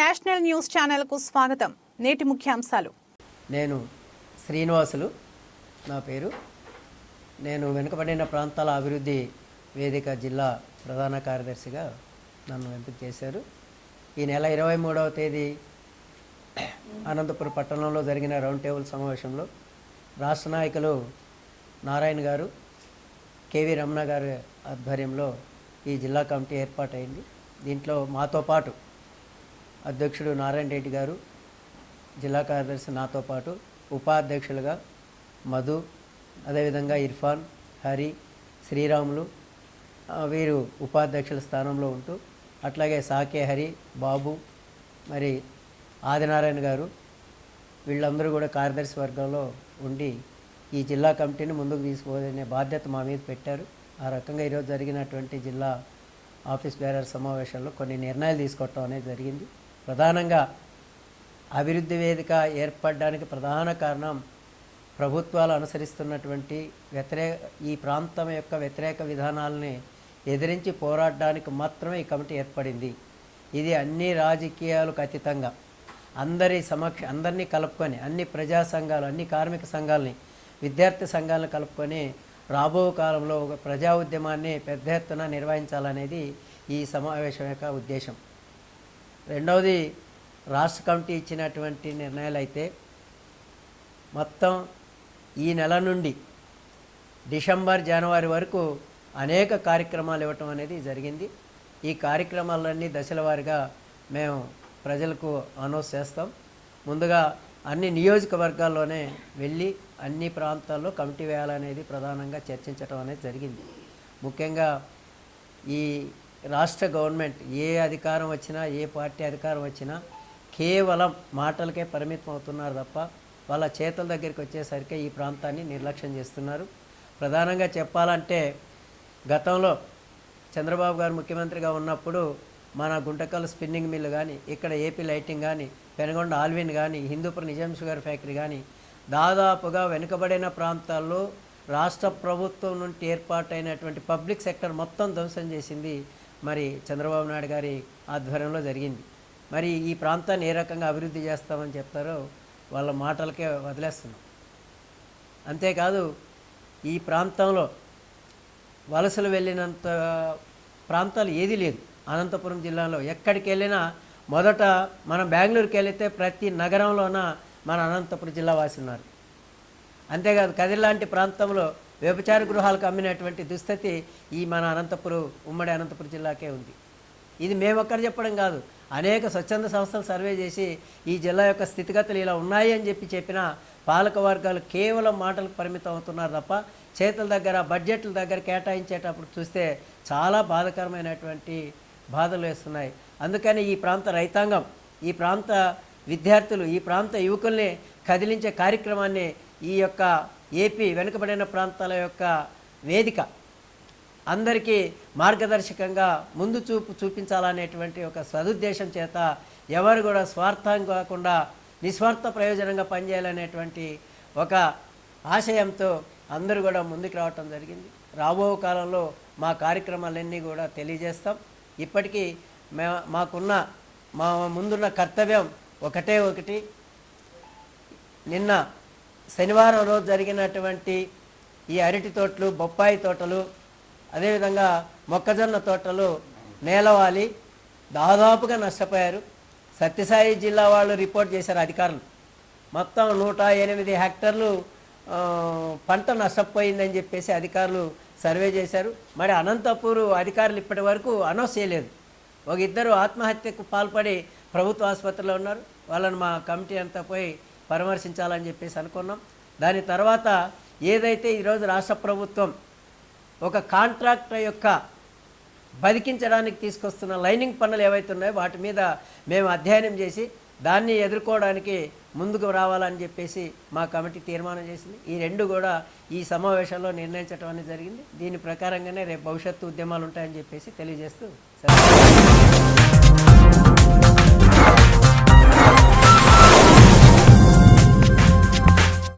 National news ఛానల్కు స్వాగతం. నేటి ముఖ్యాంశాలు. నేను శ్రీనివాసులు. నా పేరు. నేను వెనుకబడిన ప్రాంతాల అభివృద్ధి వేదిక జిల్లా ప్రధాన కార్యదర్శిగా నన్ను ఎంపిక చేశారు. ఈ నెల ఇరవై మూడవ తేదీ అనంతపురం పట్టణంలో జరిగిన రౌండ్ టేబుల్ సమావేశంలో రాష్ట్ర నాయకులు నారాయణ గారు కేవీ రమణ గారి ఆధ్వర్యంలో ఈ జిల్లా కమిటీ ఏర్పాటైంది. దీంట్లో మాతో పాటు అధ్యక్షుడు నారాయణ రెడ్డి గారు జిల్లా కార్యదర్శి నాతో పాటు ఉపాధ్యక్షులుగా మధు అదేవిధంగా ఇర్ఫాన్ హరి శ్రీరాములు వీరు ఉపాధ్యక్షుల స్థానంలో ఉంటూ అట్లాగే సాకే హరి బాబు మరి ఆదినారాయణ గారు వీళ్ళందరూ కూడా కార్యదర్శి వర్గంలో ఉండి ఈ జిల్లా కమిటీని ముందుకు తీసుకుపోదనే బాధ్యత మా మీద పెట్టారు. ఆ రకంగా ఈరోజు జరిగినటువంటి జిల్లా ఆఫీస్ బేరర్ సమావేశంలో కొన్ని నిర్ణయాలు తీసుకోవటం అనేది జరిగింది. ప్రధానంగా అభివృద్ధి వేదిక ఏర్పడడానికి ప్రధాన కారణం ప్రభుత్వాలు అనుసరిస్తున్నటువంటి వ్యతిరేక ఈ ప్రాంతం యొక్క వ్యతిరేక విధానాలని ఎదిరించి పోరాడడానికి మాత్రమే ఈ కమిటీ ఏర్పడింది. ఇది అన్ని రాజకీయాలకు అతీతంగా అందరి సమక్ష అందరినీ కలుపుకొని అన్ని ప్రజా సంఘాలు అన్ని కార్మిక సంఘాలని విద్యార్థి సంఘాలను కలుపుకొని రాబో కాలంలో ఒక ప్రజా ఉద్యమాన్ని పెద్ద ఎత్తున నిర్వహించాలనేది ఈ సమావేశం యొక్క ఉద్దేశం. రెండవది రాష్ట్ర కమిటీ ఇచ్చినటువంటి నిర్ణయాలు అయితే మొత్తం ఈ నెల నుండి డిసెంబర్ జనవరి వరకు అనేక కార్యక్రమాలు ఇవ్వటం అనేది జరిగింది. ఈ కార్యక్రమాలన్నీ దశల వారీగా మేము ప్రజలకు అనౌన్స్ చేస్తాం. ముందుగా అన్ని నియోజకవర్గాల్లోనే వెళ్ళి అన్ని ప్రాంతాల్లో కమిటీ వేయాలనేది ప్రధానంగా చర్చించడం అనేది జరిగింది. ముఖ్యంగా ఈ రాష్ట్ర గవర్నమెంట్ ఏ అధికారం వచ్చినా ఏ పార్టీ అధికారం వచ్చినా కేవలం మాటలకే పరిమితం అవుతున్నారు తప్ప వాళ్ళ చేతుల దగ్గరికి వచ్చేసరికి ఈ ప్రాంతాన్ని నిర్లక్ష్యం చేస్తున్నారు. ప్రధానంగా చెప్పాలంటే గతంలో చంద్రబాబు గారు ముఖ్యమంత్రిగా ఉన్నప్పుడు మన గుంటకల్ స్పిన్నింగ్ మిల్లు కానీ ఇక్కడ ఏపీ లైటింగ్ కానీ పెనగొండ ఆల్విన్ కానీ హిందూపురం నిజాం షుగర్ ఫ్యాక్టరీ కానీ దాదాపుగా వెనుకబడిన ప్రాంతాల్లో రాష్ట్ర ప్రభుత్వం నుండి ఏర్పాటైనటువంటి పబ్లిక్ సెక్టర్ మొత్తం ధ్వంసం చేసింది మరి చంద్రబాబు నాయుడు గారి ఆధ్వర్యంలో జరిగింది. మరి ఈ ప్రాంతాన్ని ఏ రకంగా అభివృద్ధి చేస్తామని చెప్తారో వాళ్ళ మాటలకే వదిలేస్తున్నాం. అంతేకాదు ఈ ప్రాంతంలో వలసలు వెళ్ళినంత ప్రాంతాలు ఏది లేదు. అనంతపురం జిల్లాలో ఎక్కడికి వెళ్ళినా మొదట మనం బెంగళూరుకి వెళితే ప్రతి నగరంలోన మన అనంతపురం జిల్లా వాసి ఉన్నారు అంతేకాదు కదిరి లాంటి ప్రాంతంలో వ్యభిచార గృహాలకు అమ్మినటువంటి దుస్థితి ఈ మన అనంతపురం ఉమ్మడి అనంతపురం జిల్లాకే ఉంది. ఇది మేమొక్కరు చెప్పడం కాదు. అనేక స్వచ్ఛంద సంస్థలు సర్వే చేసి ఈ జిల్లా యొక్క స్థితిగతులు ఇలా ఉన్నాయి అని చెప్పి చెప్పిన పాలక వర్గాలు కేవలం మాటలకు పరిమితం అవుతున్నారు తప్ప చేతుల దగ్గర బడ్జెట్ల దగ్గర కేటాయించేటప్పుడు చూస్తే చాలా బాధకరమైనటువంటి బాధలు వేస్తున్నాయి. అందుకని ఈ ప్రాంత రైతాంగం ఈ ప్రాంత విద్యార్థులు ఈ ప్రాంత యువకుల్ని కదిలించే కార్యక్రమాన్ని ఈ యొక్క ఏపీ వెనుకబడిన ప్రాంతాల యొక్క వేదిక అందరికీ మార్గదర్శకంగా ముందు చూపు చూపించాలనేటువంటి ఒక సదుద్దేశం చేత ఎవరు కూడా స్వార్థం కాకుండా నిస్వార్థ ప్రయోజనంగా పనిచేయాలనేటువంటి ఒక ఆశయంతో అందరూ కూడా ముందుకు రావటం జరిగింది. రాబో కాలంలో మా కార్యక్రమాలన్నీ కూడా తెలియజేస్తాం. ఇప్పటికీ మే మాకున్న మా ముందున్న కర్తవ్యం ఒకటే ఒకటి. నిన్న శనివారం రోజు జరిగినటువంటి ఈ అరటి తోటలు బొప్పాయి తోటలు అదేవిధంగా మొక్కజొన్న తోటలు నేలవాలి. దాదాపుగా నష్టపోయారు. సత్యసాయి జిల్లా వాళ్ళు రిపోర్ట్ చేశారు అధికారులు. మొత్తం నూట ఎనిమిది హెక్టర్లు పంట నష్టపోయిందని చెప్పేసి అధికారులు సర్వే చేశారు. మరి అనంతపూర్ అధికారులు ఇప్పటి వరకు అనౌన్స్ చేయలేదు. ఒక ఇద్దరు ఆత్మహత్యకు పాల్పడి ప్రభుత్వ ఆసుపత్రిలో ఉన్నారు. వాళ్ళని మా కమిటీ అంతా పోయి పరామర్శించాలని చెప్పేసి అనుకున్నాం. దాని తర్వాత ఏదైతే ఈరోజు రాష్ట్ర ప్రభుత్వం ఒక కాంట్రాక్టర్ యొక్క బతికించడానికి తీసుకొస్తున్న లైనింగ్ పనులు ఏవైతే ఉన్నాయో వాటి మీద మేము అధ్యయనం చేసి దాన్ని ఎదుర్కోవడానికి ముందుకు రావాలని చెప్పేసి మా కమిటీ తీర్మానం చేసింది. ఈ రెండు కూడా ఈ సమావేశంలో నిర్ణయించడం అనేది జరిగింది. దీని ప్రకారంగానే రేపు భవిష్యత్తు ఉద్యమాలు ఉంటాయని చెప్పేసి తెలియజేస్తూ